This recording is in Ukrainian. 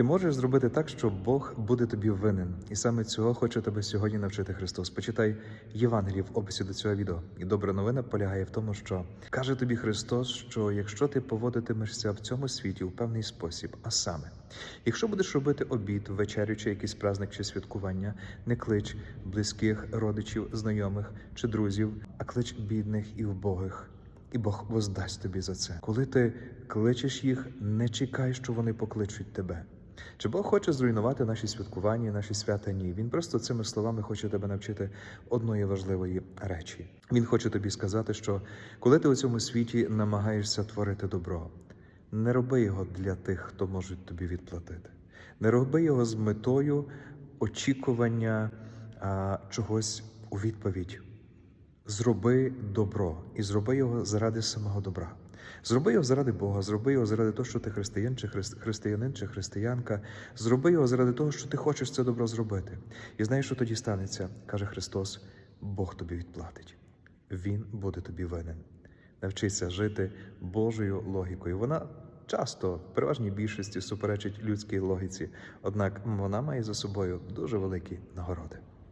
Ти можеш зробити так, що Бог буде тобі винен, і саме цього хоче тебе сьогодні навчити Христос. Почитай Євангеліє в описі до цього відео. І добра новина полягає в тому, що каже тобі Христос, що якщо ти поводитимешся в цьому світі у певний спосіб, а саме, якщо будеш робити обід, вечерю чи якийсь праздник чи святкування, не клич близьких родичів, знайомих чи друзів, а клич бідних і вбогих. І Бог воздасть тобі за це. Коли ти кличеш їх, не чекай, що вони покличуть тебе. Чи Бог хоче зруйнувати наші святкування, наші свята? Ні. Він просто цими словами хоче тебе навчити одної важливої речі. Він хоче тобі сказати, що коли ти у цьому світі намагаєшся творити добро, не роби його для тих, хто може тобі відплатити. Не роби його з метою очікування а, чогось у відповідь. Зроби добро і зроби його заради самого добра. Зроби його заради Бога, зроби його заради того, що ти християн, чи христ- християнин, чи християнка. Зроби його заради того, що ти хочеш це добро зробити. І знаєш, що тоді станеться, каже Христос: Бог тобі відплатить. Він буде тобі винен. Навчися жити Божою логікою. Вона часто, в переважній більшості, суперечить людській логіці, однак вона має за собою дуже великі нагороди.